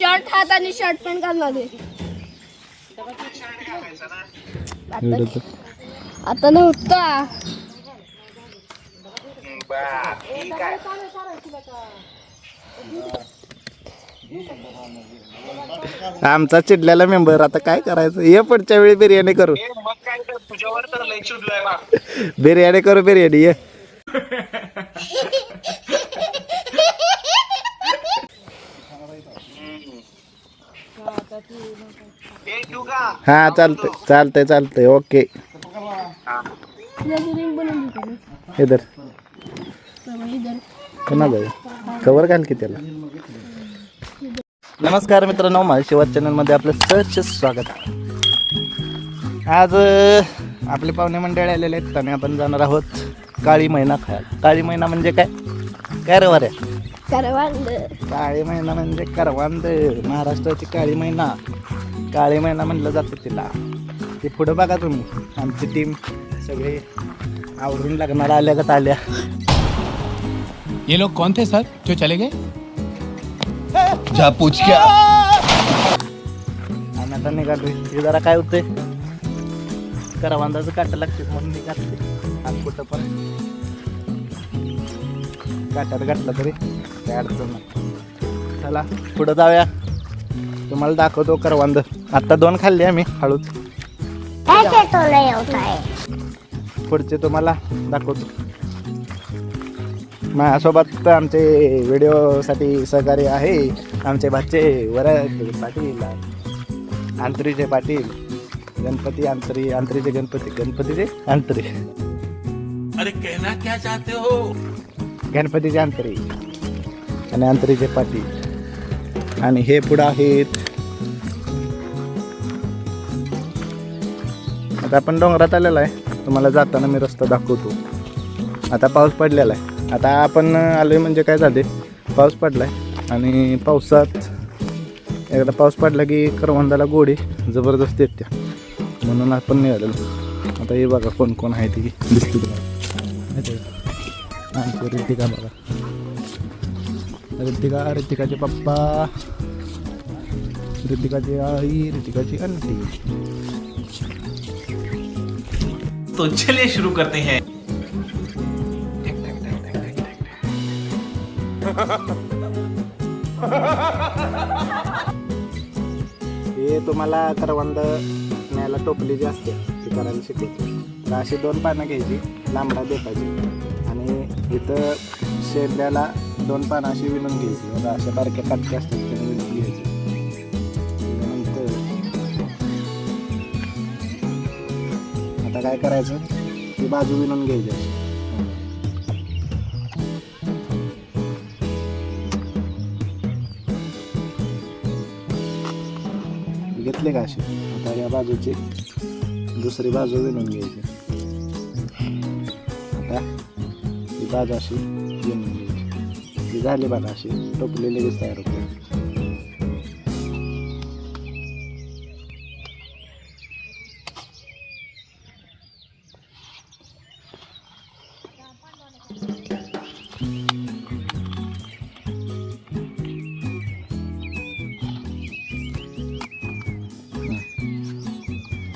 Shirt हात आणि shirt पण घालणार आहे. आता नव्हता. आमचा चिडलेला मेंबर आता काय करायचं? ये पुढच्या वेळी बिर्याणी करू. बिर्याणी करू बिर्याणी ये. हा चालतंय चालतंय चालतंय ओके. इधर. पुन्हा जाऊ कवर घाल की त्याला. नमस्कार मित्रांनो माझ्या शिवाज चॅनलमध्ये आपलं सहज स्वागत. आज आपले पाहुणे मंडळ आलेले आहेत. आणि आपण जाणार आहोत काळी महिना खायला. काळी महिना म्हणजे काय? काय रे वाऱ्या? करवांद. काळी महिना म्हणजे करवांद. महाराष्ट्राची काळी महिना. काळी महिना म्हणलं जातं तिला. ते पुढं बघा तुम्ही. आमची टीम सगळे आवरून लग्नाला आल्या का आल्या ये लोग कौन थे सर? जो चले गए? जा पूछ क्या? आणि आता निघालो. हे जरा काय होतंय? करवांदाचं काटा लागते म्हणून निघाले. आज कुठं पण. काट्यात घातलं तरी काय अडचण नाही. चला पुढं जाऊया. तुम्हाला दाखवतो करवांद. आत्ता दोन खाल्ले आम्ही हळूच. पुढचे तुम्हाला दाखवतो. माझ्यासोबत आमचे व्हिडिओसाठी सहकार्य आहे. आमचे भाचे वरद पाटील आंतरीचे पाटील. गणपती आंतरी आंतरीचे गणपती गणपतीचे आंतरी. अरे कहना क्या चाहते हो? गणपतीचे अंतरी आणि अंतरीचे पाटील आणि हे पुढं आहेत. आता आपण डोंगरात आलेला आहे. तुम्हाला जाताना मी रस्ता दाखवतो. आता पाऊस पडलेला आहे. आता आपण आलोय म्हणजे काय झाले पाऊस पडलाय. आणि पावसात एकदा पाऊस पडला की करवंदाला गोडी जबरदस्त त्या म्हणून आपण निघालेलो. आता हे बघा कोण कोण आहे ती दिसते आमची ऋतिका बघा. ऋतिका ऋतिकाचे पप्पा. ऋतिकाची आई ऋतिकाची आंटी. तो चलिए शुरू करते हैं। हे तुम्हाला करवंद न्यायला टोपली जी असते ती करायला शिकवते. तर अशी दोन पानं घ्यायची लांबडा देखायची आणि इथं शेंड्याला दोन पानं अशी विणून घ्यायची. बघा अशा बारक्या काटक्या असतात त्या विणून घ्यायची. नंतर आता काय करायचं? ती बाजू विणून घ्यायची. घेतले का असे? आता या बाजूची दुसरी बाजू विणून घ्यायची. आता बाजू अशी विणून घ्यायची झाली बघा अशी टोपली लगेच तयार होते.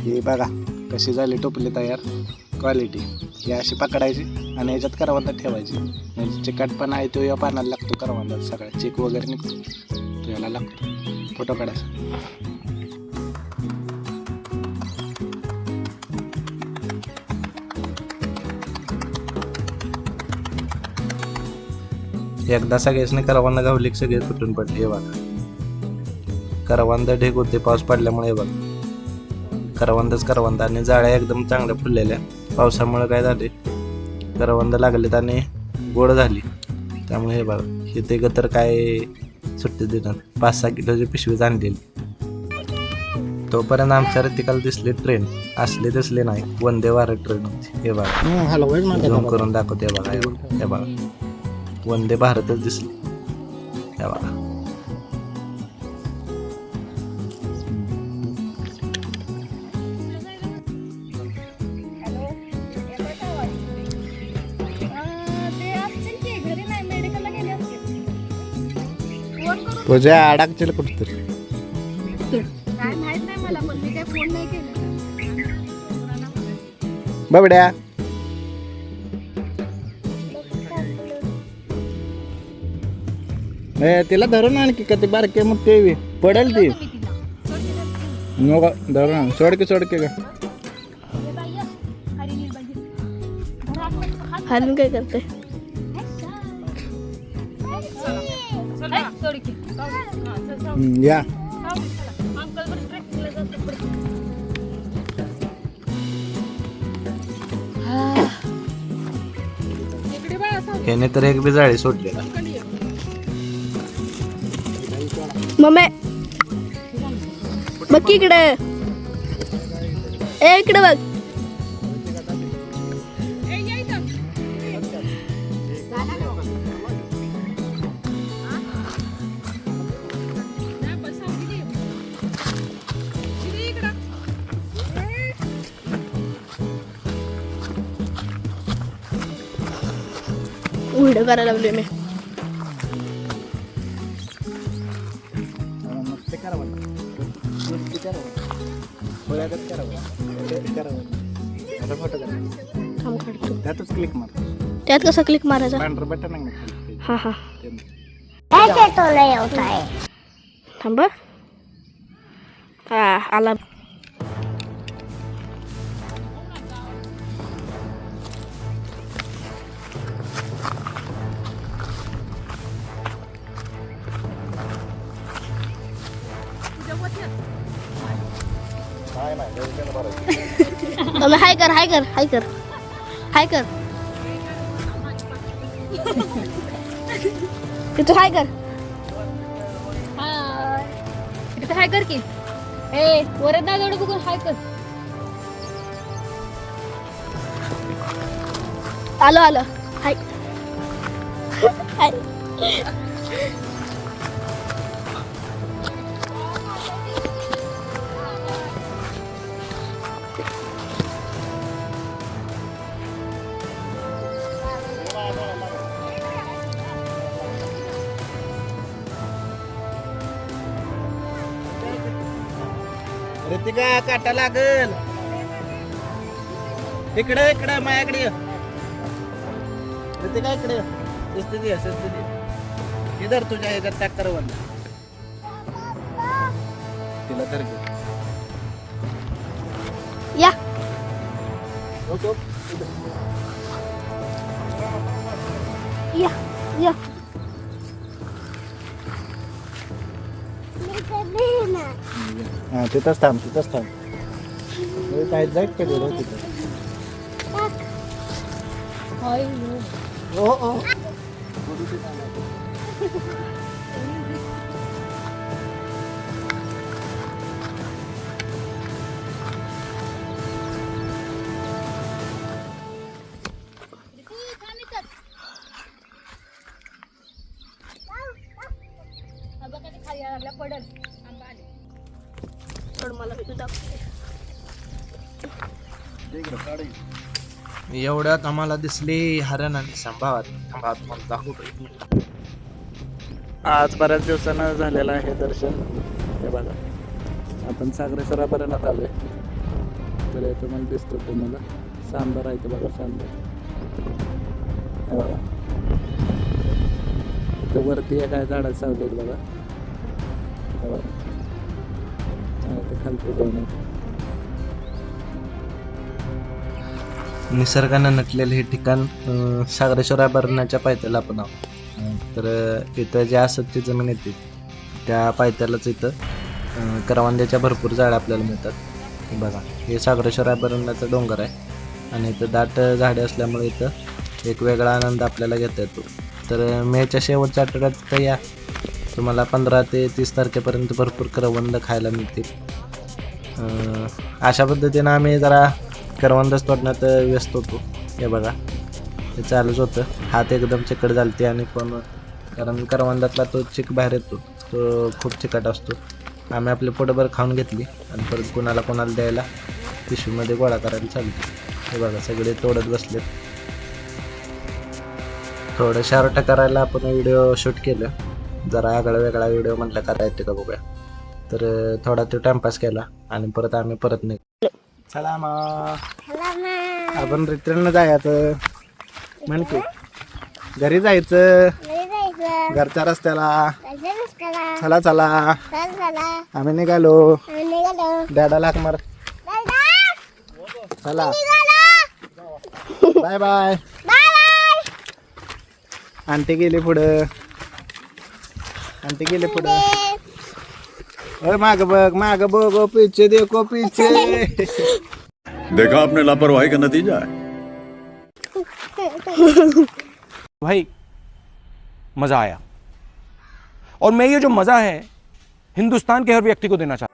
हे बघा कशी झाली टोपली तयार. क्वालिटी ही अशी पकडायची. आणि याच्यात करवंदा ठेवायची. म्हणजे चिकटपणा आहे तो या पानाला लागतो करवंदात सगळा. चिक वगैरे निघतो. तो याला लागतो. फोटो काढायचा. एकदा सगळ्याचने करवंदा गावली की सगळे तुटून पडले हे बघा. करवंदा ढेक होते पाऊस पडल्यामुळे हे बघा. करवंदच करवंद. आणि जाळ्या एकदम चांगल्या फुललेल्या. पावसामुळे काय झाले? करवंद लागलेत आणि गोड झाली. त्यामुळे हे बघा हे ते तर काय सुट्टी देणार पाच सहा किलोची पिशवीच आणलेली. तोपर्यंत आमच्या रतिकाला दिसले ट्रेन असले दिसले नाही. वंदे भारत ट्रेन होती. हे बघा. झूम करून दाखवते बघा, हे बघा. वंदे भारतच दिसले. हे बघा. पूजा अडकतील कुठतरी. काय माहीत नाही मला पण मी काय फोन नाही केला. बबड्या. ए, तिला धरून आणखी का ती बारके मग ते पडेल ती. नको धरून आण. सोड की सोड की का हरून काय करते हम्म, या. ह्याने तर एक बी जाळी सोडली ना. मम्मी. बघ की इकडे. ए इकडे बघ. व्हिडिओ करायला लागलोय मी. थांब काढतो. त्यातच क्लिक मार त्यात कसं क्लिक मारायचा? हा हा. थांब हा आला. मम्मी हाय कर हाय कर हाय कर. हाय कर. तू हाय कर. इथे हाय कर की. ए वरद दादा बघून हाय कर. आलो आलो. हाय. हाय. ऋतिका काटा लागल इकडे इकडे माझ्याकडे. ऋतिका इकडे शिस्तीत ये. इधर तुझ्या ह्याच्यात टाक करवंद तिला तर घे. या. या या हा तिथंच थांब तिथंच थांब हे काय जाईल का गेलं तिथं हो हो पडल सोड मला मी दाखवते एवढ्यात आम्हाला दिसली हरण आणि संभावात थांबा तुम्हाला दाखवतो आज बऱ्याच दिवसानं झालेलं आहे दर्शन. हे बघा. आपण सागरेश्वरापर्यंत आलोय. तर इथं मला दिसतो तुम्हाला. सांबार आहे ते बघा सांबार. हे बघा. वरती एक आहे झाडात सावलीत बघा. हे बघा. निसर्गानं नटलेलं हे ठिकाण सागरेश्वर अभयारण्याच्या पायथ्याला आपण आहोत. तर इथं इथं ज्या ते जमीन येते त्या पायथ्यालाच इथं करवांद्याच्या करवंद्याच्या भरपूर झाडं आपल्याला मिळतात. बघा हे सागरेश्वर अभयारण्याचा डोंगर आहे. आणि इथं दाट झाडे असल्यामुळे इथं एक वेगळा आनंद आपल्याला घेता येतो. तर मेच्या शेवटच्या आठवड्यात या तुम्हाला पंधरा ते तीस तारखेपर्यंत भरपूर करवंद खायला मिळतील. अशा पद्धतीनं आम्ही जरा करवंदच तोडण्यात व्यस्त होतो. हे बघा ते चालूच होतं. हात एकदम चिकट झालते आणि पण कारण करवंदातला तो चिक बाहेर येतो. तो खूप चिकट असतो. आम्ही आपले पोटभर खाऊन घेतली आणि परत कुणाला कोणाला द्यायला पिशवीमध्ये गोळा करायला चालू हे बघा सगळे तोडत बसलेत. थोडं शार्ट करायला आपण व्हिडिओ शूट केलं. जरा आगळा वेगळा व्हिडिओ म्हटलं करा येते का बघूया. तर थोडा तो टाइमपास केला आणि परत आम्ही परत निघ चला मग आपण रिटर्न जायचं. म्हण की घरी जायचं. घरच्या रस्त्याला. चला चला. आम्ही निघालो. डॅडा लाख मार. चला. Bye bye. आंटी गेली पुढं. आंटी गेली पुढं ओय माग बघ माग बघ पिछे देखो पिछे देखा आपने लापरवाही का नतीजा? है भाई मज़ा आया। और मैं ये जो मज़ा है हिंदुस्तान के हर व्यक्ति को देना चाहता हूँ।